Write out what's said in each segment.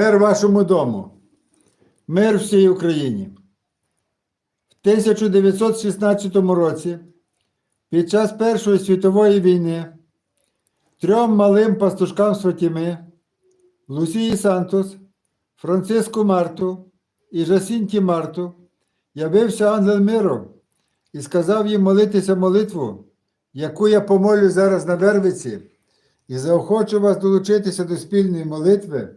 Мир вашому дому. Мир всій Україні. В 1916 році, під час Першої світової війни, трьом малим пастушкам Святіми Лусії Сантос, Франциску Марту і Жасінті Марту явився ангел миру і сказав їм молитися молитву, яку я помолю зараз на Вервиці, і заохочу вас долучитися до спільної молитви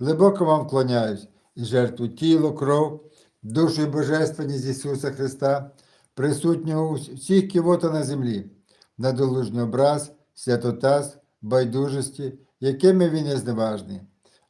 глибоко вам вклоняюсь і жертву тіло, кров, душу і божественність Ісуса Христа, присутнього у всіх кивота на землі, на долужний образ, святотаз, байдужості, якими він є зневажний,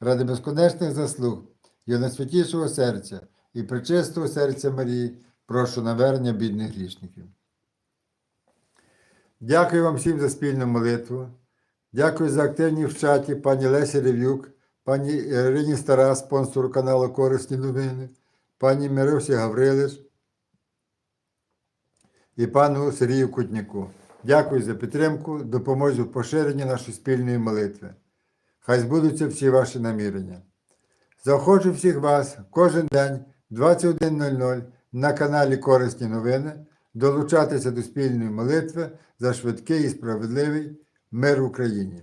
ради безконечних заслуг, його найсвятішого серця і причистого серця Марії, прошу навернення бідних грішників. Дякую вам всім за спільну молитву. Дякую за активність в чаті пані Лесі Рев'юк, пані Ірині Стара, спонсору каналу Корисні новини, пані Миросі Гаврилиш і пану Сергію Кутняку. Дякую за підтримку, допомозі в поширенні нашої спільної молитви. Хай збудуться всі ваші намірення. Заохочу всіх вас кожен день 21.00 на каналі Корисні новини долучатися до спільної молитви за швидкий і справедливий мир в Україні.